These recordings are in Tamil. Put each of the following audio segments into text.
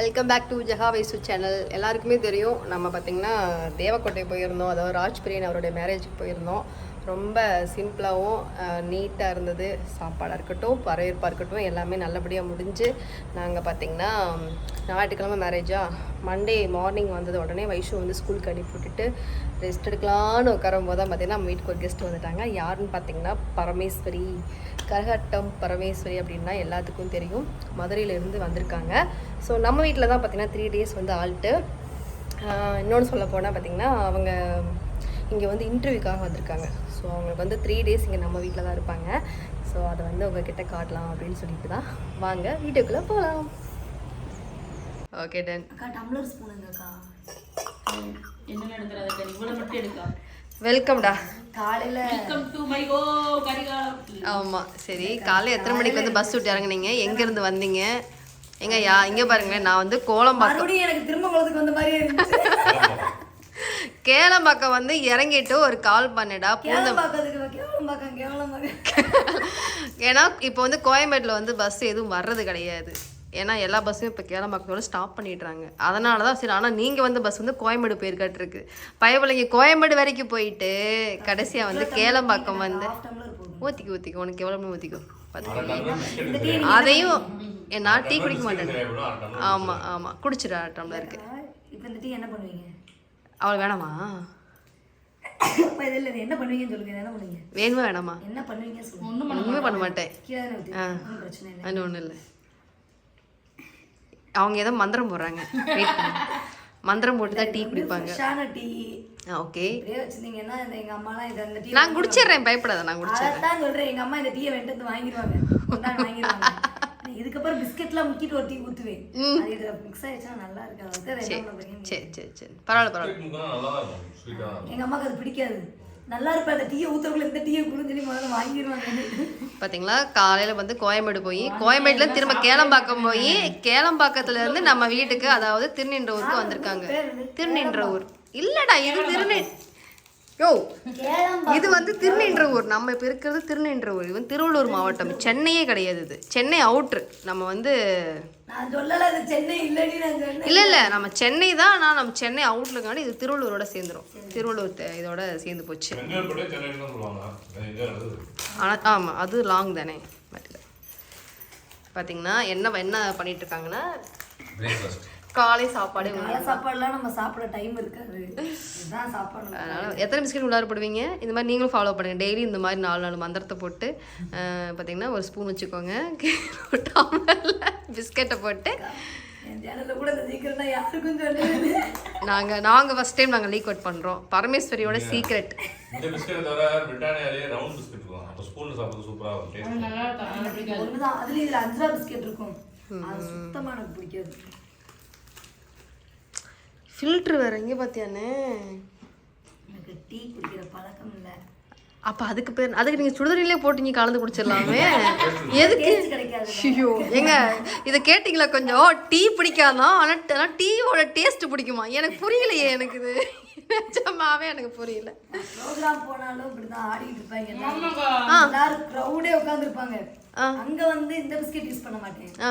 Welcome back to Jaha Vaisu channel எல்லாருக்குமே தெரியும் நம்ம பார்த்திங்கன்னா தேவக்கோட்டை போயிருந்தோம். அதாவது ராஜ் பிரியன் அவருடைய மேரேஜுக்கு போயிருந்தோம். ரொம்ப சிம்பிளாகவும் நீட்டாக இருந்தது. சாப்பாடாக இருக்கட்டும் வரவேற்பாக இருக்கட்டும் எல்லாமே நல்லபடியாக முடிஞ்சு நாங்கள் பார்த்திங்கன்னா ஞாயிற்றுக்கிழமை மேரேஜா மண்டே மார்னிங் வந்தது உடனே வைஷு வந்து ஸ்கூலுக்கு அனுப்பி விட்டுட்டு ரெஸ்ட் எடுக்கலான்னு உட்காரும் போது தான் பார்த்திங்கன்னா நம்ம வீட்டுக்கு ஒரு கெஸ்ட் வந்துட்டாங்க. யாருன்னு பார்த்தீங்கன்னா பரமேஸ்வரி. கரகாட்டம் பரமேஸ்வரி அப்படின்னா எல்லாத்துக்கும் தெரியும். மதுரையிலேருந்து வந்திருக்காங்க. ஸோ நம்ம வீட்டில் தான் பார்த்தீங்கன்னா த்ரீ டேஸ் வந்து ஆல்ட்டு இன்னொன்று சொல்ல போனால் பார்த்திங்கன்னா அவங்க இங்கே வந்து இன்டர்வியூக்காக வந்திருக்காங்க. ஸோ அவங்களுக்கு வந்து த்ரீ டேஸ் இங்கே நம்ம வீட்டில் தான் இருப்பாங்க. ஸோ அதை வந்து உங்ககிட்ட காட்டலாம் அப்படின்னு சொல்லிட்டு தான் வாங்க வீட்டுக்குள்ளே போகலாம் ஓகே டன் அக்கா டம்ளர் ஸ்பூனுங்கக்கா என்ன எடுக்கிறது இவ்வளவு மட்டும் எடுக்கா? வெல்கம்டா காலையில வெல்கம் டு மை கோ கரிகாலம் ஆமாம் சரி. காலையில் எத்தனை மணிக்கு வந்து பஸ் விட்டு இறங்குனீங்க? எங்கேருந்து வந்தீங்க? எங்க யா இங்கே பாருங்களேன் நான் வந்து கோலம்பாக்கம். மறுபடியும் எனக்கு திரும்ப குளத்துக்கு வந்த இருந்துச்சு. கேளம்பாக்கம் வந்து இறங்கிட்டு ஒரு கால் பண்ணுடா ஏன்னா இப்போ வந்து கோயம்பேட்டில் வந்து பஸ் எதுவும் வர்றது கிடையாது. ஏன்னா எல்லா பஸ்ஸும் இப்போ கேளம்பாக்கத்தோட ஸ்டாப் பண்ணிடுறாங்க. அதனால தான் சரி ஆனால் நீங்கள் வந்து பஸ் வந்து கோயம்பேடு போயிருக்காட்டிருக்கு. பயப்பிள்ளைங்க கோயம்பேடு வரைக்கும் போயிட்டு கடைசியாக வந்து கேளம்பாக்கம் வந்து ஊற்றிக்கோ ஊற்றிக்கோ உனக்கு எவ்வளோ ஊற்றிக்கோ பார்த்துக்கோ இந்த டீ அதையும் நான் டீ குடிக்க மாட்டேன். ஆமாம் ஆமாம் குடிச்சிடா டம்ளருக்கு இப்போ இந்த டீ என்ன பண்ணுவீங்க? அவள் வேணாமா? அப்ப இதில் இது என்ன பண்ணுவீங்கன்னு சொல்லுங்க இது என்ன பண்ணுவீங்க? வேணுமா வேணாமா? என்ன பண்ணுவீங்க சொல்லுங்க. ஒண்ணும் ஒன்றுமே பண்ண மாட்டேன். கீழே ஊத்தி ஒன்றும் பிரச்சனை இல்லை. அது ஒன்றும் இல்லை. அவங்க ஏதோ மந்திரம் போடுறாங்க. மந்திரம் போட்டு தான் டீ குடிப்பாங்க. டீ. ஓகே. வச்சிருந்தீங்கன்னா இந்த எங்க அம்மாலாம் இது அந்த டீ நான் குடிச்சிடுறேன் பயப்படாத நான் குடிச்சிடுறேன். அதான் சொல்றேன். எங்க அம்மா இந்த டீயை வெண்டு வந்து வாங்கிடுவாங்க. வாங்கிடுவாங்க. இதுக்கப்புறம் பிஸ்கெட்லாம் முக்கிட்டு ஒரு டீ ஊத்துவேன் அது இதுல மிக்ஸ் ஆயிடுச்சுன்னா நல்லா இருக்காது சரி சரி சரி பரவாயில்ல பரவாயில்ல. நல்லா தான் இருக்கும். ஸ்வீட்டாக எங்க அம்மாக்கு அது பிடிக்காது. நல்லா இருப்பா அந்த டீயை ஊத்துறவங்கள இந்த டீயை சொல்லி முதல்ல வாங்கிடுவாங்க பார்த்தீங்களா காலையில் வந்து கோயம்பேடு போய் கோயம்பேடுல திரும்ப கேளம்பாக்கம் போய் கேளம்பாக்கத்துல இருந்து நம்ம வீட்டுக்கு அதாவது திருநின்ற ஊருக்கு வந்திருக்காங்க. திருநின்ற ஊர் இல்லடா இது திருநி யோ இது வந்து திருநின்ற ஊர் நம்ம இப்போ இருக்கிறது திருநின்ற ஊர் இது வந்து திருவள்ளூர் மாவட்டம். சென்னையே கிடையாது இது. சென்னை அவுட்ரு நம்ம வந்து நான் சொல்லல அது சென்னை இல்லடி நான் சொன்னேன். இல்லை இல்லை. நம்ம சென்னை தான் ஆனால் நம்ம சென்னை அவுட்லுக்காண்டி இது திருவள்ளூரோட சேர்ந்துரும். திருவள்ளூர் த- இதோட சேர்ந்து போச்சு. ஆனால் ஆமாம் அது லாங் தானே. பார்த்தீங்கன்னா என்ன என்ன பண்ணிட்டு இருக்காங்கன்னா பிரேக்ஃபாஸ்ட் காலை சாப்பாடு. நல்ல சாப்பாடுலாம் நம்ம சாப்பிட டைம் இருக்காது. இதுதான் சாப்பாடு. அதனால எத்தனை பிஸ்கெட் உள்ளார போடுவீங்க? இந்த மாதிரி நீங்களும் ஃபாலோ பண்ணுங்க. டெய்லி இந்த மாதிரி நாலு நாலு மந்திரத்தை போட்டு பார்த்தீங்கன்னா ஒரு ஸ்பூன் வச்சுக்கோங்க. பிஸ்கெட்டை போட்டு. நாங்கள் நாங்கள் ஃபஸ்ட் டைம் நாங்கள் லீக் அவுட் பண்ணுறோம் பரமேஸ்வரியோட சீக்ரெட் இந்த பிஸ்கெட் தவிர பிரிட்டானியாலே ரவுண்ட் பிஸ்கெட் இருக்கும். அப்போ ஸ்பூனில் சாப்பிட்றது சூப்பராக இருக்கும். டேஸ்ட் நல்லா இருக்கும். எனக்கு பிடிக்காது. ஒண்ணுதான். அதுல இதுல அஞ்சு ரூபா பிஸ்கெட் இருக்கும். அது சுத்தமா எனக்கு பிடிக்காது. ஃபில்ட்ரு வேற எங்கே பார்த்தியானே எனக்கு டீ குடிக்கிற பழக்கம் இல்ல. அப்போ அதுக்கு பேர் அதுக்கு நீங்கள் சுடுதண்ணிலே போட்டு நீங்கள் கலந்து குடிச்சிடலாமே. எதுக்கு? ஐயோ ஏங்க இதை கேட்டிங்களா கொஞ்சம்? டீ பிடிக்காதான் ஆனால் ஆனால் டீயோட டேஸ்ட் பிடிக்குமா? எனக்கு புரியலையே எனக்கு இது. நிஜமாவே எனக்கு புரியல. ப்ரோக்ராம் போனாலும் இப்படிதான் ஆடிட்டு இருப்பாங்க. எல்லாரும் க்ரௌடே உட்காந்துருப்பாங்க ஆ. அங்க வந்து இந்த பிஸ்கெட் யூஸ் பண்ண மாட்டேன். ஆ.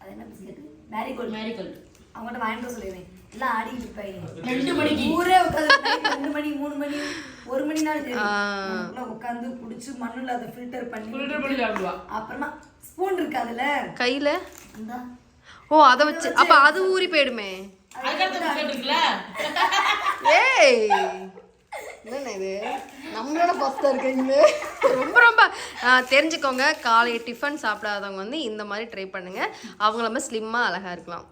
அது என்ன பிஸ்கெட் மேரிகோல்ட் மேரிகோல்டு அவங்கள்ட்ட வாங்கிட்டு சொல்லிடுவேன் எல்லாம் ஆடிட்டு இருப்பாங்க ரெண்டு மணிக்கு. ஊரே உட்காந்து ரெண்டு மணி மூணு மணி ஒரு மணி நாள் சரி உட்காந்து குடிச்சு மண்ணுல அதை ஃபில்டர் பண்ணி ஃபில்டர் பண்ணி சாப்பிடுவா. அப்புறமா ஸ்பூன் இருக்கு அதுல. கையில்? அந்த ஓ அதை வச்சு. அப்போ அது ஊறி போயிடுமே. ஏய். என்னண்ணே இது? நம்மளோட ஃபஸ்ட்டாக இருக்கீங்க ரொம்ப ரொம்ப தெரிஞ்சுக்கோங்க. காலை டிஃபன் சாப்பிடாதவங்க வந்து இந்த மாதிரி ட்ரை பண்ணுங்க. அவங்கள மாதிரி ஸ்லிம்மாக அழகாக இருக்கலாம்.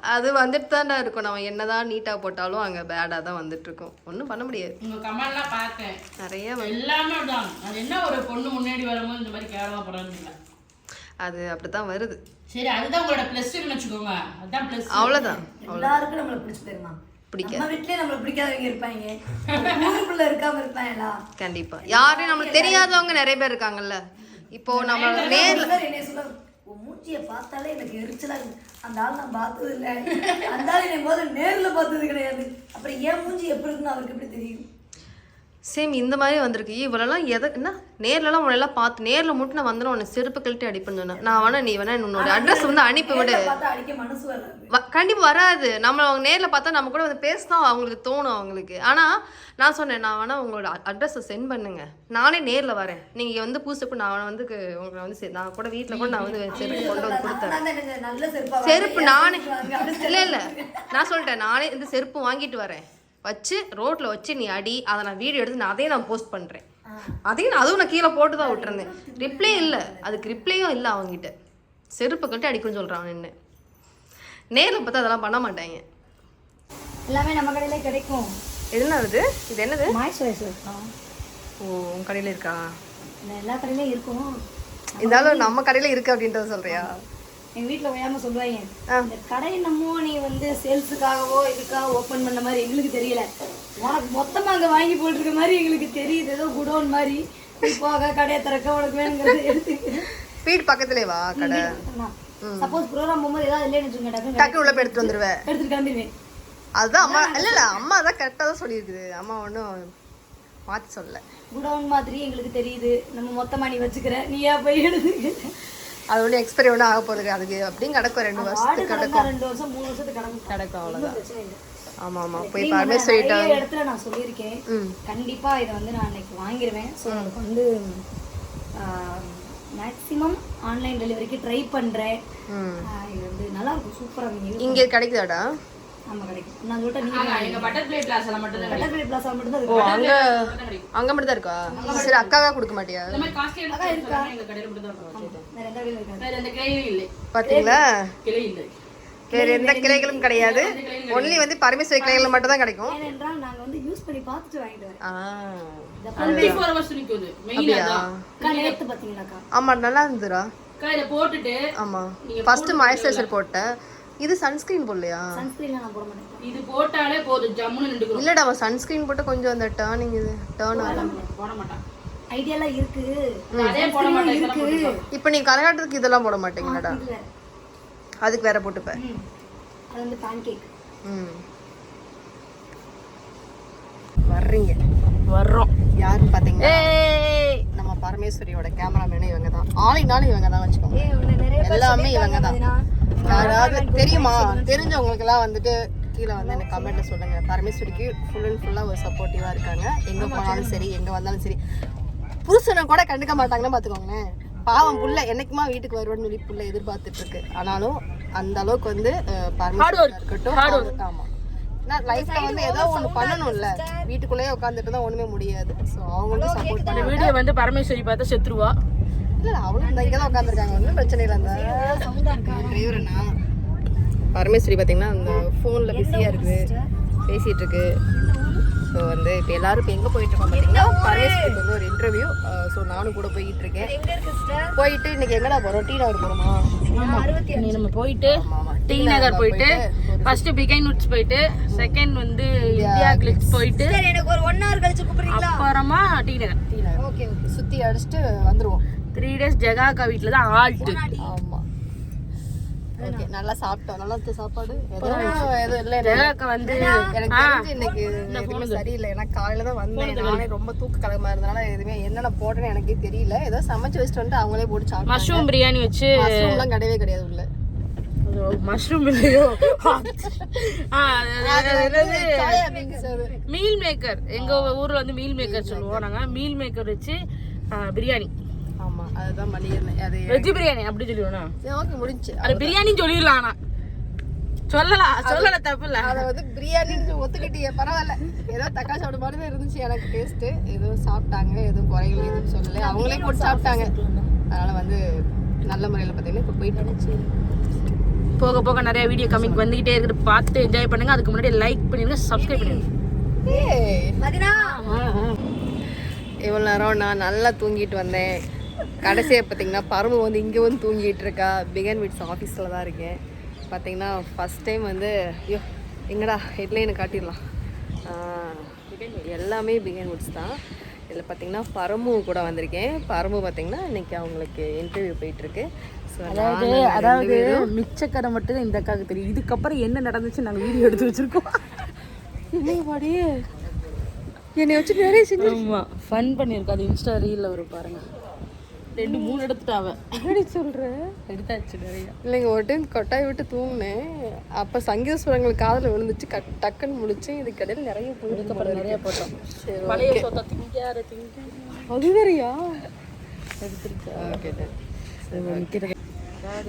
அது வந்துட்டு தான்டா இருக்கும். நம்ம என்னதான் நீட்டாக போட்டாலும் அங்கே பேடாக தான் வந்துட்டு இருக்கும். ஒன்றும் பண்ண முடியாது. உங்க கமெண்ட்லாம் பார்த்தேன். நிறைய வந்து- எல்லாமே தான் அது என்ன ஒரு பொண்ணு முன்னாடி வரும்போது இந்த மாதிரி கேவலமா போறான்னு இல்லை அது அப்படி தான் வருது. சரி அதுதான் உங்களோட ப்ளஸ்ன்னு வச்சுக்கோங்க. அதுதான் ப்ளஸ் அவ்வளோதான் எல்லாருக்கும் நம்மள பிடிச்சு போயிருமா பிடிக்காது. நம்ம வீட்லயே நம்மள பிடிக்காதவங்க இருப்பாங்க. ஊருக்குள்ள இருக்காம இருப்பாங்களா கண்டிப்பா. யாரும் நம்மளுக்கு தெரியாதவங்க நிறைய பேர் இருக்காங்கல்ல. இப்போ நம்ம நேர்ல என்னைய சொல்ல மூஞ்சிய பார்த்தாலே எனக்கு எரிச்சலா இருக்கு. அந்த ஆள் நான் பார்த்தது இல்ல. அந்த ஆள் என்னை முதல்ல நேர்ல பார்த்தது கிடையாது. அப்புறம் ஏன் மூஞ்சி எப்படி இருக்குன்னு அவருக்கு எப்படி தெரியும்? சேம் இந்த மாதிரி வந்திருக்கு. இவளெல்லாம் எதை என்ன? நேர்லலாம் உன்னெல்லாம் பார்த்து நேரில் மட்டும் நான் வந்தேன் உன்னை செருப்பு கழட்டி அடிப்பேன்னு சொன்னேன். நான் வேணா நீ வேணா உன்னோட அட்ரஸ் வந்து அனுப்பி விடு. மனசு வராது. வ- கண்டிப்பா வராது. நம்ம அவங்க நேர்ல பார்த்தா நம்ம கூட வந்து பேசதான் அவங்களுக்கு தோணும் அவங்களுக்கு. ஆனா நான் சொன்னேன் நான் வேணா உங்களோட அட்ரஸை சென்ட் பண்ணுங்க. நானே நேர்ல வரேன். நீங்க வந்து பூசப்பு நான் வந்து உங்களை வந்து நான் கூட வீட்ல கூட நான் வந்து செருப்பு கொண்டு வந்து கொடுத்தேன். செருப்பு நானே இல்ல இல்ல. நான் சொல்லிட்டேன் நானே இந்த செருப்பு வாங்கிட்டு வரேன். வச்சு ரோட்ல வச்சு நீ அடி அதை நான் வீடியோ எடுத்து நான் அதையும் நான் போஸ்ட் பண்றேன். அதையும் நான் அதுவும் நான் கீழே போட்டு தான் விட்டுருந்தேன். ரிப்ளே இல்லை. அதுக்கு ரிப்ளேயும் இல்லை அவங்ககிட்ட செருப்பு கட்டி அடிக்கும்னு சொல்றான் நின்று நேர்ல பார்த்தா அதெல்லாம் பண்ண மாட்டாங்க. எல்லாமே நம்ம கடையில கிடைக்கும். இது என்னது? இது என்னது? மாய்ஸ்சரைசர் ஓ உங்க கடையில இருக்கா? எல்லா கடையிலயும் இருக்கும். இருந்தாலும் நம்ம கடையில இருக்கு அப்படின்றத சொல்றியா? எங்க வீட்ல ஓயாம சொல்லுவாங்க. இந்த கடை என்னமோ நீ வந்து சேல்ஸுக்காகவோ இதுக்காக ஓபன் பண்ண மாதிரி எங்களுக்கு தெரியல. உனக்கு மொத்தமா அங்க வாங்கி போட்டிருக்க மாதிரி எங்களுக்கு தெரியுது. ஏதோ குடோன் மாதிரி. போக கடையை திறக்க உனக்கு வேணுங்கிறது எடுத்துக்க வீடு பக்கத்துலயே வா கடை. சப்போஸ் ப்ரோக்ராம் போகும்போது ஏதாவது இல்லைன்னு வச்சுக்கோங்க டக்குனு உள்ள போய் எடுத்துட்டு வந்துருவேன். எடுத்துட்டு கிளம்பிடுவேன். அதுதான் அம்மா இல்ல இல்ல அம்மா தான் கரெக்டா தான் சொல்லியிருக்குது. அம்மா ஒன்றும் மாத்தி சொல்லல. குடோன் மாதிரி எங்களுக்கு தெரியுது. நம்ம மொத்தமா நீ வச்சுக்கிற. நீயா போய் எடுத்துக்க. அது ஒன்றும் எக்ஸ்பைரி ஒன்றும் ஆக போகுது அதுக்கு அப்படியும் கிடக்கும் ரெண்டு வருஷத்துக்கு கிடக்கும். ரெண்டு வருஷம் மூணு வருஷத்துக்கு கிடக்கும். கிடக்கும் அவ்வளோதான் பிரச்சனை இல்லை. ஆமா ஆமா. போய் பரமேஸ்வரிட்ட நிறைய இடத்துல நான் சொல்லியிருக்கேன். ம். கண்டிப்பா இதை வந்து நான் இன்னைக்கு வாங்கிடுவேன் ஸோ அதுக்கு வந்து மேக்ஸிமம் ஆன்லைன் டெலிவரிக்கு ட்ரை பண்றேன். ம். ஆஹ் இது வந்து நல்லா இருக்கும். சூப்பரா இருக்கும். இங்க கிடைக்குதாடா? நம்ம கிடைக்கும். நான் சொல்லிட்டேன் பிளாஸ்ல மட்டும் தான் மட்டும் அங்க அங்க மட்டும் தான் இருக்கா சரி அக்காவா கொடுக்க மாட்டியா? இருக்கா? பாத்தீங்களா? கிளை இல்லை வேற எந்த கிளைகளும் கிடையாது. ஒன்லி வந்து பரமேஸ்வரி கிளைகள் மட்டும் தான் கிடைக்கும். ஏனென்றால் நாங்க வந்து யூஸ் பண்ணி பார்த்துட்டு வாங்கிட்டு ஆமா நல்லா இருந்துடா போட்டுட்டு ஆமா. ஃபர்ஸ்ட் மாய்ஸ்சரைசர் போட்டேன். இது சன்ஸ்கிரீன் போடலையா? சன்ஸ்கிரீன்ல நான் போட மாட்டேன். இது போட்டாலே போதும். ஜம்முன்னு நின்றுக்கிறோம் இல்லடா அவன் சன்ஸ்கிரீன் போட்டு கொஞ்சம் அந்த டேர்னிங் இது டேர்ன் ஆகும். போட மாட்டான் ஐடியாலாம் இருக்கு. அதே போட மாட்டேன் போட்டுப்பான். இப்போ நீ கரகாட்டத்துக்கு இதெல்லாம் போட மாட்டீங்களாடா. அதுக்கு வேற போட்டுப்ப. ம். அது வந்து பேன் கேக் ம். வர்றீங்க. வர்றோம். யாருன்னு பாத்தீங்கன்னா நம்ம பரமேஸ்வரியோட கேமராமேனே இவங்க தான் ஆளினாலும் இவங்க தான் வச்சுக்கோங்க எல்லாமே இவங்க தான் யாராவது தெரியுமா? தெரிஞ்சவங்களுக்கு எல்லாம் வந்துட்டு கீழே வந்து எனக்கு கமெண்ட்ல சொல்லுங்க. பரமேஸ்வரிக்கு ஃபுல் அண்ட் ஃபுல்லா ஒரு சப்போர்ட்டிவா இருக்காங்க. எங்க போனாலும் சரி எங்க வந்தாலும் சரி. புருஷனை கூட கண்டுக்க மாட்டாங்கன்னு பாத்துக்கோங்களேன் பாவம் புள்ள என்னைக்குமா வீட்டுக்கு வருவான்னு சொல்லி புள்ள எதிர்பார்த்துட்டு இருக்கு. ஆனாலும் அந்த அளவுக்கு வந்து இருக்கட்டும் ஆமா. நான் லைஃப்ல வந்து ஏதோ ஒண்ணு பண்ணணும்ல. வீட்டுக்குள்ளேயே உட்காந்துட்டு தான் ஒண்ணுமே முடியாது. ஸோ அவங்களும் சப்போர்ட் பண்ண வீடியோ வந்து பரமேஸ்வரி பார்த்தா செத்துருவா. இல்ல அவளும் இந்த இங்கே தான் உட்காந்துருக்காங்க ஒன்றும் பிரச்சனை இல்லை அந்த டிரைவர்னா பரமேஸ்வரி பார்த்தீங்கன்னா அந்த ஃபோனில் பிஸியாக இருக்குது பேசிகிட்டு இருக்கு. ஸோ வந்து இப்போ எல்லாரும் இப்போ எங்கே போயிட்டு இருக்கோம் பார்த்தீங்கன்னா பரமேஸ்வரிக்கு வந்து ஒரு இன்டர்வியூ ஸோ நானும் கூட போயிட்டு இருக்கேன் போயிட்டு இன்னைக்கு எங்கடா போகிறோம் டீ நகர் போகிறோமா நம்ம போயிட்டு டி நகர் போயிட்டு ஃபர்ஸ்ட் பிகைன் உட்ஸ் போயிட்டு செகண்ட் வந்து இந்தியா கிளிக்ஸ் போயிட்டு எனக்கு ஒரு ஒன் ஹவர் கழிச்சு கூப்பிடுறீங்களா? அப்புறமா T Nagar. T Nagar. Okay okay சுற்றி அடிச்சுட்டு வந்துடுவோம் த்ரீ டேஸ் ஜெகாக்கா வீட்டில் தான் ஆல்ட்டு ஆமாம் ஓகே நல்லா சாப்பிட்டோம். நல்லா இருந்துச்சு சாப்பாடு? எதுவும் எதுவும் இல்லை ஜெகாக்கா வந்து எனக்கு தெரிஞ்சு இன்னைக்கு எதுவுமே சரியில்லை. ஏன்னா காலையில தான் வந்தேன். நானே ரொம்ப தூக்க கலகமா இருந்தனால எதுவுமே என்னென்ன போட்டேன்னு எனக்கே தெரியல. ஏதோ சமைச்சு வச்சுட்டு வந்துட்டு அவங்களே போட்டு சாப்பிட்டாங்க. மஷ்ரூம் பிரியாணி வச்சு மஷ்ரூம்லாம் கிடையவே கிடையாது உள்ள. மஷ்ரூம் இல்லையோ மீல் மேக்கர். எங்க ஊர்ல வந்து மீல் மேக்கர் சொல்லுவோம் நாங்க. மீல் மேக்கர் வச்சு பிரியாணி. அதுதான் பண்ணியிருந்தேன் அது வெஜ் பிரியாணி அப்படி சொல்லிடுவோம் ஓகே முடிஞ்சு. அது பிரியாணி சொல்லிடலாம் ஆனா. சொல்லலாம் சொல்லல தப்பு இல்ல அதை வந்து பிரியாணின்னு ஒத்துக்கிட்டியே பரவாயில்ல. ஏதோ தக்காளி சாப்பிட மாதிரி இருந்துச்சு எனக்கு டேஸ்ட்டு ஏதோ சாப்பிட்டாங்க எதுவும் குறைகள் எதுவும் சொல்லலை. அவங்களே போட்டு சாப்பிட்டாங்க. அதனால வந்து நல்ல முறையில் பார்த்தீங்கன்னா இப்போ போயிட்டு போக போக நிறைய வீடியோ கமிங் வந்துகிட்டே இருக்குது. பார்த்து என்ஜாய் பண்ணுங்க. அதுக்கு முன்னாடி லைக் பண்ணிருங்க சப்ஸ்கிரைப் பண்ணிருங்க இவ்வளோ நேரம் நான் நல்லா தூங்கிட்டு வந்தேன். கடைசியாக பார்த்தீங்கன்னா பரமு வந்து இங்கே வந்து தூங்கிட்டு இருக்கா? பிகன் விட்ஸ் ஆஃபீஸில் தான் இருக்கேன். பார்த்தீங்கன்னா ஃபஸ்ட் டைம் வந்து ஐயோ எங்கடா? ஹெட்லைனை காட்டிடலாம். எல்லாமே பிகன் விட்ஸ் தான். இதில் பார்த்தீங்கன்னா பரமு கூட வந்திருக்கேன். பரமு பார்த்தீங்கன்னா இன்னைக்கு அவங்களுக்கு இன்டர்வியூ போயிட்டுருக்கு. ஸோ அதாவது அதாவது மிச்சக்கதை மட்டும் இந்த அக்காவுக்கு தெரியும். இதுக்கப்புறம் என்ன நடந்துச்சு நாங்க வீடியோ எடுத்து வச்சிருக்கோம். இல்லையே பாடி என்னை வச்சு நிறைய செஞ்சு ஃபன் பண்ணியிருக்கா அது இன்ஸ்டா ரீல்ல வரும் பாருங்க. ரெண்டு மூணு எடுத்துட்டாவ. எப்படி சொல்ற? எடுத்தாச்சு நிறைய. இல்லைங்க ஒரு டைம் கொட்டாய் விட்டு தூங்கினேன். அப்போ சங்கீத சுரங்கள் காதில் விழுந்துச்சு. கட் டக்குன்னு முடிச்சேன் இதுக்கு இடையில நிறைய போயிருக்கு நிறைய போட்டோம். சரி பழைய சொத்தை திங்காரு திங்க அது வேறையா? எடுத்துருச்சா. ஓகே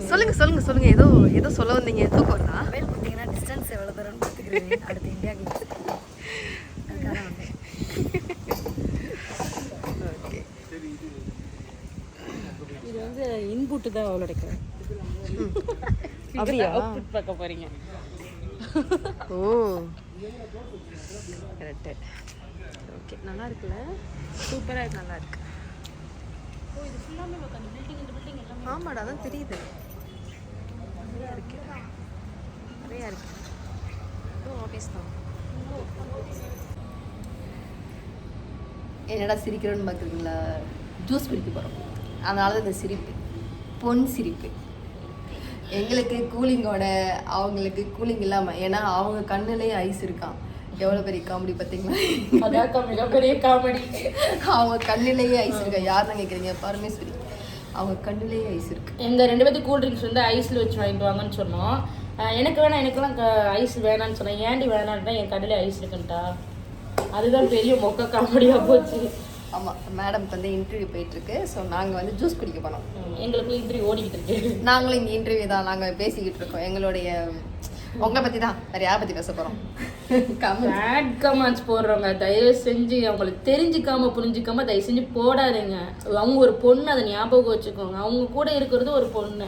சொல்லுங்க சொல்லுங்க சொல்லுங்க. ஏதோ ஏதோ சொல்ல வந்தீங்க. தூக்கம் கொடுத்தீங்கன்னா டிஸ்டன்ஸ் எவ்வளோ தூரம்னு பார்த்துக்கிறேன் அடுத்து இந்தியாவுக்கு ஓகே இது வந்து இன்புட்டு தான் அவ்வளோ எடுக்கிறேன் அப்படியா? அவுட்புட் பார்க்க போறீங்க. ஓ. கரெக்டு ஓகே நல்லா இருக்குல்ல? சூப்பரா இருக்கு நல்லா இருக்கு. ஆமாடா அதான் தெரியுது. நிறையா இருக்கு. நிறையா இருக்கு. இதுவும் ஆஃபீஸ் தான். என்னடா சிரிக்கிறோன்னு பார்க்குறீங்களா ஜூஸ் குடிக்க போகிறோம் அதனால தான் இந்த சிரிப்பு. பொன் சிரிப்பு. எங்களுக்கு கூலிங்கோட அவங்களுக்கு கூலிங் இல்லாமல் ஏன்னா அவங்க கண்ணுலேயே ஐஸ் இருக்கான் எவ்வளோ பெரிய காமெடி பார்த்தீங்களா? அதான் மிகப்பெரிய காமெடி அவங்க கண்ணிலேயே ஐஸ் இருக்கா? யாருன்னு கேட்குறீங்க பரமேஸ்வரி. அவங்க கண்ணிலேயே ஐஸ் இருக்கு. எங்க ரெண்டு பேத்துக்கு கூல் ட்ரிங்க்ஸ் வந்து ஐஸ்ல வச்சு வாங்கிட்டு வாங்கன்னு சொன்னோம். எனக்கு வேணாம் எனக்கெல்லாம் ஐஸ் வேணாம்னு சொன்னேன். ஏன்டி வேணான்ட்டா என் கடையில ஐஸ் இருக்குன்ட்டா. அதுதான் பெரிய மொக்க காமெடியா போச்சு. ஆமாம் மேடம்க்கு வந்து இன்டர்வியூ போயிட்டுருக்கு. ஸோ நாங்கள் வந்து ஜூஸ் குடிக்க போனோம். உம், எங்களுக்கு இன்ட்ரி ஓடிக்கிட்டு இருக்கு. நாங்களும் இங்கே இன்டர்வியூ தான் நாங்கள் பேசிக்கிட்டு இருக்கோம். எங்களுடைய உங்களை பற்றி தான் வேறு யாரை பற்றி பேச போகிறோம் பேட் கமெண்ட்ஸ் போடுறவங்க தயவு செஞ்சு அவங்களுக்கு தெரிஞ்சுக்காம புரிஞ்சுக்காம தயவு செஞ்சு போடாதீங்க. அவங்க ஒரு பொண்ணு அதை ஞாபகம் வச்சுக்கோங்க. அவங்க கூட இருக்கிறது ஒரு பொண்ணு.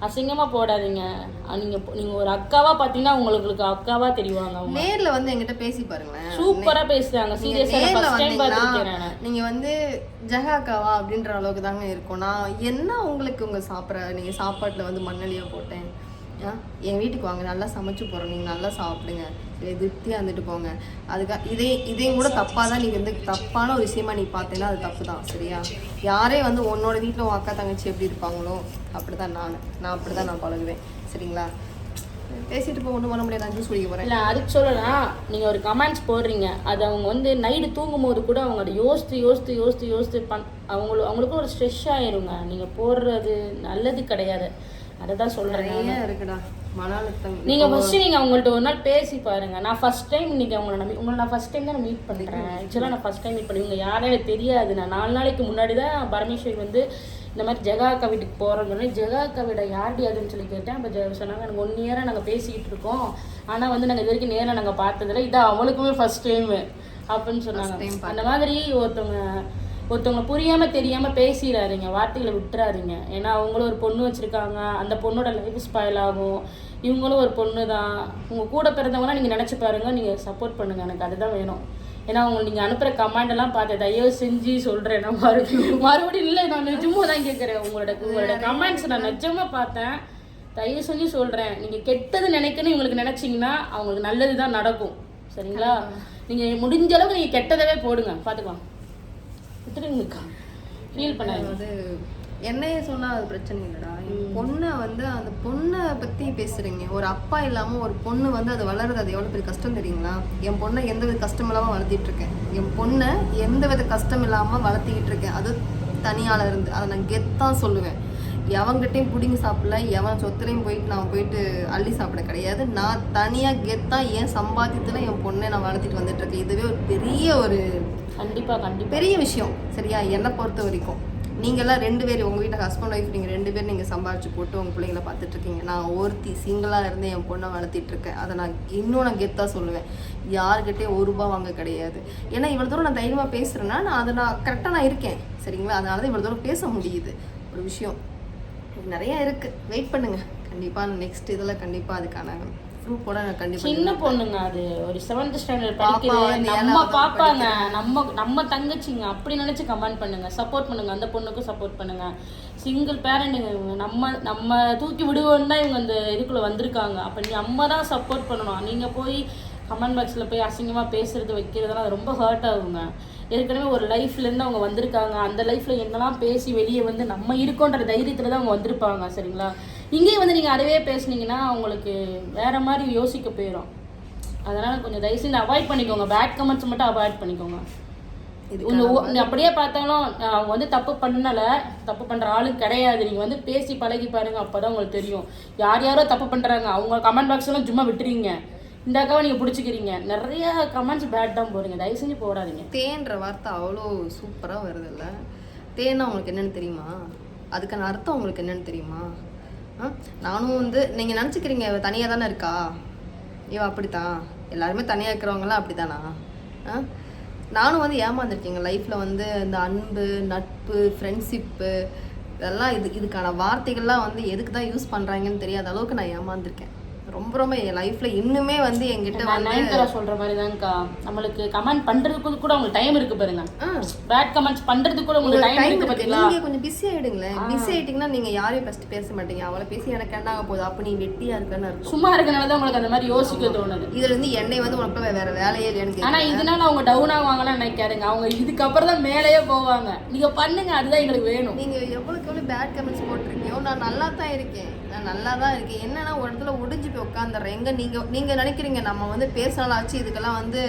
அசிங்கமா போடாதீங்க. அஹ் நீங்க நீங்க ஒரு அக்காவா பாத்தீங்கன்னா உங்களுக்கு அக்காவா தெரிவாங்க நேரில் வந்து எங்கிட்ட பேசி பாருங்களேன். சூப்பரா பேசுறாங்க. நீங்க சீரியஸா நேர்ல ஃபர்ஸ்ட் டைம் வந்தீங்கன்னா, பார்த்திருக்கேன் நான். நீங்க வந்து ஜகாக்காவா அப்படின்ற அளவுக்கு தாங்க இருக்கும். நான் என்ன உங்களுக்கு உங்க சாப்பிட்ற நீங்க சாப்பாட்டுல வந்து மண்ணலியா போட்டேன்? ஆ, வீட்டுக்கு வாங்க நல்லா சமைச்சு போகிறோம் நீங்கள் நல்லா சாப்பிடுங்க. இல்லை திருப்தியாக இருந்துட்டு போங்க. அதுக்காக இதே இதையும் கூட தப்பாக தான் நீங்கள் வந்து தப்பான ஒரு விஷயமா நீ பார்த்தேன்னா அது தப்பு தான் சரியா? யாரே வந்து உன்னோட வீட்டில் உன் அக்கா தங்கச்சி எப்படி இருப்பாங்களோ அப்படிதான் நான். நான் அப்படி தான் நான் பழகுவேன். சரிங்களா? பேசிட்டு போக ஒன்றும் பண்ண முடியாது. நான் ஜூஸ் குடிக்க போறேன். அதுக்கு சொல்லலாம் நீங்கள் ஒரு கமெண்ட்ஸ் போடுறீங்க. அது அவங்க வந்து நைட்டு தூங்கும் போது கூட அவங்க யோசித்து யோசித்து யோசித்து யோசித்து பண் அவங்களுக்கு அவங்களுக்கும் ஒரு ஸ்ட்ரெஸ் ஆயிருங்க. நீங்கள் போடுறது நல்லது கிடையாது. அதை தான் சொல்றேன் நானு. நிறைய இருக்குடா. மன அழுத்தம் நீங்க ஃபர்ஸ்ட் நீங்க அவங்கள்ட்ட ஒரு நாள் பேசி பாருங்க. நான் ஃபர்ஸ்ட் டைம் இன்னைக்கு அவங்கள meet- உங்களை நான் ஃபர்ஸ்ட் டைம் தான் மீட் பண்றேன். ஆக்சுவலாக நான் ஃபர்ஸ்ட் டைம் மீட் பண்ணி இவங்க எனக்கு தெரியாது. நான் நாலு நாளைக்கு முன்னாடி தான் பரமேஸ்வரி வந்து இந்த மாதிரி ஜெகா அக்கா வீட்டுக்கு போகிறோம்னு ஜெகா அக்கா வீட யார்டி அதுன்னு சொல்லி கேட்டேன். அப்போ சொன்னாங்க எனக்கு ஒன் இயராக நாங்கள் பேசிக்கிட்டு இருக்கோம். ஆனால் வந்து நாங்கள் இது வரைக்கும் நேரில் நாங்கள் பார்த்ததில்ல. இதான் அவளுக்குமே ஃபர்ஸ்ட் டைமு அப்படின்னு சொன்னாங்க. அந்த மாதிரி ஒருத்தவங்க ஒருத்தவங்க புரியாம தெரியாம பேசிடாதீங்க வார்த்தைகளை விட்டுறாதீங்க. ஏன்னா அவங்களும் ஒரு பொண்ணு வச்சிருக்காங்க அந்த பொண்ணோட லைஃப் ஸ்பாயில் ஆகும். இவங்களும் ஒரு பொண்ணு தான் உங்க கூட பிறந்தவங்களாம் நீங்க நினைச்சு பாருங்க நீங்க சப்போர்ட் பண்ணுங்க எனக்கு அதுதான் வேணும். ஏன்னா அவங்க நீங்க அனுப்புற கமாண்ட் எல்லாம் பார்த்து தயவு செஞ்சு சொல்றேன். நான் மறுபடியும் மறுபடியும் இல்லை நான் நிஜமா தான் கேட்குறேன் உங்களோட உங்களோட கமெண்ட்ஸ் நான் நிஜமா பார்த்தேன். தயவு செஞ்சு சொல்றேன். நீங்க கெட்டது நினைக்கணும் இவங்களுக்கு நினைச்சீங்கன்னா அவங்களுக்கு நல்லது தான் நடக்கும். சரிங்களா? நீங்க முடிஞ்ச அளவுக்கு நீங்க கெட்டதவே போடுங்க. பாத்துக்கலாம் விட்டுருங்கக்கா. ஃபீல் அது என்னைய சொன்னா அது பிரச்சனை இல்லைடா. பொண்ணை வந்து அந்த பொண்ணை பத்தி பேசுறீங்க. ஒரு அப்பா இல்லாம ஒரு பொண்ணு வந்து அது வளருது அது எவ்வளவு பெரிய கஷ்டம் தெரியுங்களா? என் பொண்ணை எந்த வித கஷ்டம் இல்லாம வளர்த்திட்டு இருக்கேன். என் பொண்ணை எந்த வித கஷ்டம் இல்லாம வளர்த்திக்கிட்டு இருக்கேன். அது தனியால இருந்து. அதை நான் கெத்தா சொல்லுவேன். எவன்கிட்டயும் பிடிங்கி சாப்பிடல எவன் சொத்துலையும் போயிட்டு நான் போயிட்டு அள்ளி சாப்பிட கிடையாது. நான் தனியா கெத்தா என் சம்பாத்தியத்துல என் பொண்ணை நான் வளர்த்திட்டு வந்துட்டு இருக்கேன். இதுவே ஒரு பெரிய ஒரு கண்டிப்பாக கண்டிப்பாக பெரிய விஷயம். சரியா? என்னை பொறுத்த வரைக்கும். நீங்களாம் ரெண்டு பேர் உங்கள் வீட்டில் ஹஸ்பண்ட் ஒய்ஃப் நீங்கள் ரெண்டு பேரும் நீங்கள் சம்பாரிச்சு போட்டு உங்கள் பிள்ளைங்கள பார்த்துட்ருக்கீங்க. நான் ஒருத்தி சிங்கிளாக இருந்து என் பொண்ணை வளர்த்திட்டு இருக்கேன் அதை நான் இன்னும் நான் கெத்தாக சொல்லுவேன். யாருக்கிட்டே ஒரு ரூபா வாங்க கிடையாது. ஏன்னா இவ்வளோ தூரம் நான் தைரியமாக பேசுகிறேன்னா நான் அதை நான் கரெக்டாக நான் இருக்கேன். சரிங்களா? அதனால தான் இவ்வளோ தூரம் பேச முடியுது. ஒரு விஷயம். நிறையா இருக்குது வெயிட் பண்ணுங்கள் கண்டிப்பாக நெக்ஸ்ட் இதில் கண்டிப்பாக அதுக்கான சின்ன பொண்ணுங்க அது. ஒரு செவன்த் ஸ்டாண்டர்ட் வந்து நம்ம பாப்பாங்க. நம்ம நம்ம தங்கச்சிங்க அப்படி நினைச்சு கமெண்ட் பண்ணுங்க. சப்போர்ட் பண்ணுங்க. அந்த பொண்ணுக்கும் சப்போர்ட் பண்ணுங்க. சிங்கிள் பேரண்ட்டுங்க இவங்க நம்ம நம்ம தூக்கி விடுவோம் தான் இவங்க அந்த இதுக்குள்ள வந்திருக்காங்க. அப்ப நீ நம்ம தான் சப்போர்ட் பண்ணணும். நீங்க போய் கமெண்ட் பாக்ஸில் போய் அசிங்கமா பேசுறது வைக்கிறதெல்லாம் அது ரொம்ப ஹர்ட் ஆகுங்க. ஏற்கனவே ஒரு லைஃப்ல இருந்து அவங்க வந்திருக்காங்க. அந்த லைஃப்ல என்னெல்லாம் பேசி வெளியே வந்து நம்ம இருக்கோன்ற தைரியத்துல தான் அவங்க வந்திருப்பாங்க. சரிங்களா? இங்கேயும் வந்து நீங்க அதவே பேசுனீங்கன்னா அவங்களுக்கு வேற மாதிரி யோசிக்க போயிடும் அதனால் கொஞ்சம் தயவு செஞ்சு அவாய்ட் பண்ணிக்கோங்க. பேட் கமெண்ட்ஸ் மட்டும் அவாய்ட் பண்ணிக்கோங்க. இது நீ அப்படியே பார்த்தாலும் அவங்க வந்து தப்பு பண்ணல. தப்பு பண்ற ஆளு கிடையாது. நீங்க வந்து பேசி பழகி பாருங்க. அப்பதான் உங்களுக்கு தெரியும். யார் யாரோ தப்பு பண்றாங்க. அவங்க கமெண்ட் பாக்ஸ் எல்லாம் சும்மா விட்டுறீங்க. இந்த அக்காவை நீங்க பிடிச்சிக்கிறீங்க. நிறைய கமெண்ட்ஸ் பேட் தான் போடுங்க தயவு செஞ்சு போடாதீங்க. தேன்ற வார்த்தை அவ்வளோ சூப்பராக வருதுல்ல. தேன்னா உங்களுக்கு என்னன்னு தெரியுமா? அதுக்கான அர்த்தம் உங்களுக்கு என்னன்னு தெரியுமா? நானும் வந்து நீங்கள் நினச்சிக்கிறீங்க இவள் தனியாக தானே இருக்கா? இவள் அப்படித்தான் எல்லாருமே தனியாக இருக்கிறவங்களாம் அப்படித்தானா? ஆ? நானும் வந்து ஏமாந்துருக்கேங்க. லைஃப்பில் வந்து இந்த அன்பு நட்பு ஃப்ரெண்ட்ஷிப்பு இதெல்லாம் இது இதுக்கான வார்த்தைகள்லாம் வந்து எதுக்கு தான் யூஸ் பண்ணுறாங்கன்னு தெரியாத அளவுக்கு நான் ஏமாந்துருக்கேன். ரொம்ப ரொம்ப என் லைஃப்பில் இன்னுமே வந்து என்கிட்ட நயன்தாரா சொல்ற மாதிரி தான்க்கா நம்மளுக்கு கமெண்ட் பண்றதுக்கு கூட உங்களுக்கு டைம் இருக்கு பாருங்க. பேட் கமெண்ட்ஸ் பண்றதுக்கு கூட உங்களுக்கு டைம் டைம் இருக்கு இருக்கு. பாத்தீங்களா? நீங்க கொஞ்சம் பிஸி ஆயிடுங்களேன். பிஸி ஆயிட்டீங்கன்னா நீங்க யாரையும் ஃபர்ஸ்ட் பேச மாட்டீங்க. அவளை பேசி எனக்கு என்ன ஆக போகுது? அப்ப நீ வெட்டியா இருக்கன்னு சும்மா இருக்கனால தான் உங்களுக்கு அந்த மாதிரி யோசிக்க தோணுது. இதுல இருந்து என்னை வந்து உனக்கு வேற வேலையே இல்லைன்னு ஆனா கேட்குறேன் இதனால அவங்க டவுன் ஆவாங்கன்னு நினைக்காதுங்க அவங்க இதுக்கப்புறம் தான் மேலேயே போவாங்க. நீங்க பண்ணுங்க. அதுதான் எங்களுக்கு வேணும். நீங்க எவ்வளவுக்கு எவ்வளவு பேட் கமெண்ட்ஸ் போட்டிருக்கீங்க நான் நல்லா தான் இருக்கேன். நல்லா தான் இருக்கேன் என்னன்னா ஒரு இடத்துல ஒடிஞ்சு போய் உட்காந்துறேன் எங்க நீங்க நீங்க நினைக்கிறீங்க நம்ம வந்து பேசினாலாச்சு இதுக்கெல்லாம் வந்து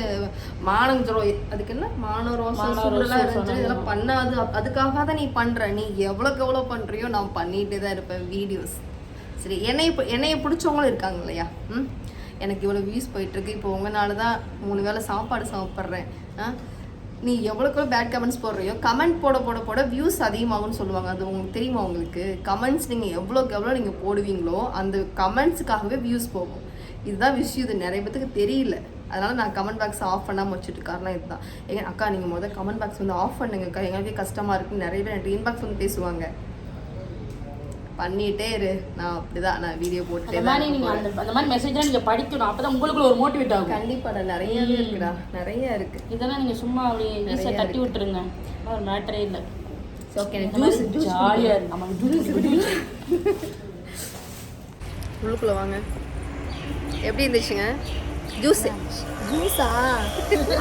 மானம் ஜுரம் அதுக்கு என்ன? மானம் சூடுலாம் இருந்துச்சு இதெல்லாம் பண்ணாது. அதுக்காக தான் நீ பண்ற. நீ எவ்வளவுக்கு எவ்வளவு பண்றியோ நான் பண்ணிட்டே தான் இருப்பேன் வீடியோஸ். சரி என்னை என்னைய பிடிச்சவங்களும் இருக்காங்க இல்லையா? ம்? எனக்கு இவ்வளோ வியூஸ் போயிட்டுருக்கு இப்போ உங்களால தான் மூணு வேளை சாப்பாடு சாப்பிட்றேன். ஆ நீ எவ்வளோக்கு பேட் கமெண்ட்ஸ் போடுறியோ கமெண்ட் போட போட போட வியூஸ் அதிகமாகும்னு சொல்லுவாங்க. அது உங்களுக்கு தெரியுமா உங்களுக்கு? கமெண்ட்ஸ் நீங்கள் எவ்வளோக்கு எவ்வளோ நீங்கள் போடுவீங்களோ அந்த கமெண்ட்ஸுக்காகவே வியூஸ் போகும். இதுதான் விஷயம் இது நிறைய பேத்துக்கு தெரியல. அதனால் நான் கமெண்ட் பாக்ஸ் ஆஃப் பண்ணாமல் வச்சுட்டு காரணம் இதுதான். எங்கள் அக்கா நீங்கள் முதல்ல கமெண்ட் பாக்ஸ் வந்து ஆஃப் பண்ணுங்கக்கா. எங்களுக்கே கஷ்டமாக இருக்குன்னு நிறைய பேர் எனக்கு இன்பாக்ஸ் வந்து பேசுவாங்க. பண்ணிட்டே இரு. நான் அப்படிதான் நான் வீடியோ போட்டுட்டே அந்த மாதிரி நீங்க. அந்த அந்த மாதிரி மெசேஜ்லாம் நீங்க படிக்கணும். அப்பதான் உங்களுக்குள்ள ஒரு மோட்டிவேட் ஆகும். கண்டிப்பாடா நிறையவே இருக்குடா. நிறைய இருக்கு. இதெல்லாம் நீங்க சும்மா அப்படியே ஈஸியா தட்டி விட்டுருங்க. ஒரு மேட்டரே இல்லை. ஓகே ஜூஸ் ஜாலியா இருக்கு ஜூஸ் உள்ளுக்குள்ள வாங்க. எப்படி இருந்துச்சுங்க? ஜூஸ் ஜூஸா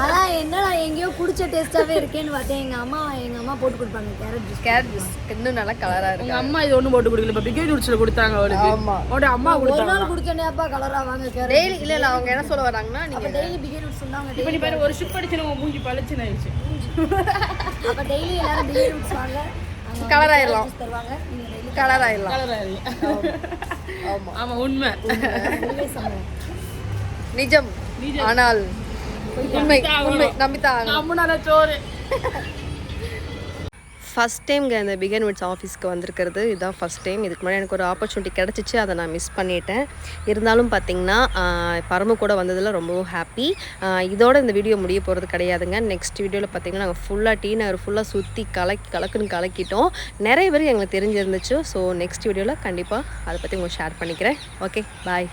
அதான் என்னடா எங்கேயோ குடிச்ச டேஸ்டாவே இருக்கேன்னு பார்த்தேன். எங்க அம்மா எங்க அம்மா போட்டு கொடுப்பாங்க. கேரட் ஜூஸ் கேரட் ஜூஸ் இன்னும் நல்லா கலரா உங்க இருக்கு அம்மா இது ஒண்ணு போட்டு கொடுக்கல. இப்ப பிகேட் உட்ஸ்ல கொடுத்தாங்க அவளுக்கு. ஆமா. அவட அம்மா ஒரு கொடுத்தாங்க. நாள் குடிச்சோன்னேப்பா கலரா வாங்க கேரட் டெய்லி இல்ல இல்ல அவங்க என்ன சொல்ல வராங்கன்னா அப்ப நீங்க டெய்லி பிகேட் ஜூஸ் சொன்னாங்க இப்ப நீ பாரு ஒரு ஷிப் அடிச்சு நம்ம மூஞ்சி பளிச்சுன்னு ஆயிடுச்சு. அப்ப டெய்லி எல்லாரும் பிகேட் ஜூஸ் வாங்க. carrot ஆயிடலாம். juice தருவாங்க. நீங்க டெய்லி கலர் ஆயிடலாம். கலர் ஆயிடுச்சு ஆமா. ஆமா உண்மை. நிஜம். ஆனால் உண்மை உண்மை. நம்பித்தான். அம்முனால சோறு. ஃபஸ்ட் டைம்ங்க அந்த பிகன் விட்ஸ் ஆஃபீஸ்க்கு வந்திருக்கிறது. இதுதான் ஃபஸ்ட் டைம் இதுக்கு முன்னாடி எனக்கு ஒரு ஆப்பர்ச்சுனிட்டி கிடச்சிச்சு. அதை நான் மிஸ் பண்ணிட்டேன். இருந்தாலும் பார்த்தீங்கன்னா பரமு கூட வந்ததில் ரொம்பவும் ஹாப்பி இதோட இந்த வீடியோ முடிய போகிறது கிடையாதுங்க. நெக்ஸ்ட் வீடியோவில் பார்த்தீங்கன்னா நாங்கள் ஃபுல்லாக டீ நகர் ஃபுல்லாக சுற்றி கலக்கி கலக்குன்னு கலக்கிட்டோம். நிறைய பேருக்கு எங்களுக்கு தெரிஞ்சிருந்துச்சு. ஸோ நெக்ஸ்ட் வீடியோவில் கண்டிப்பாக அதை பற்றி உங்களுக்கு ஷேர் பண்ணிக்கிறேன். Okay bye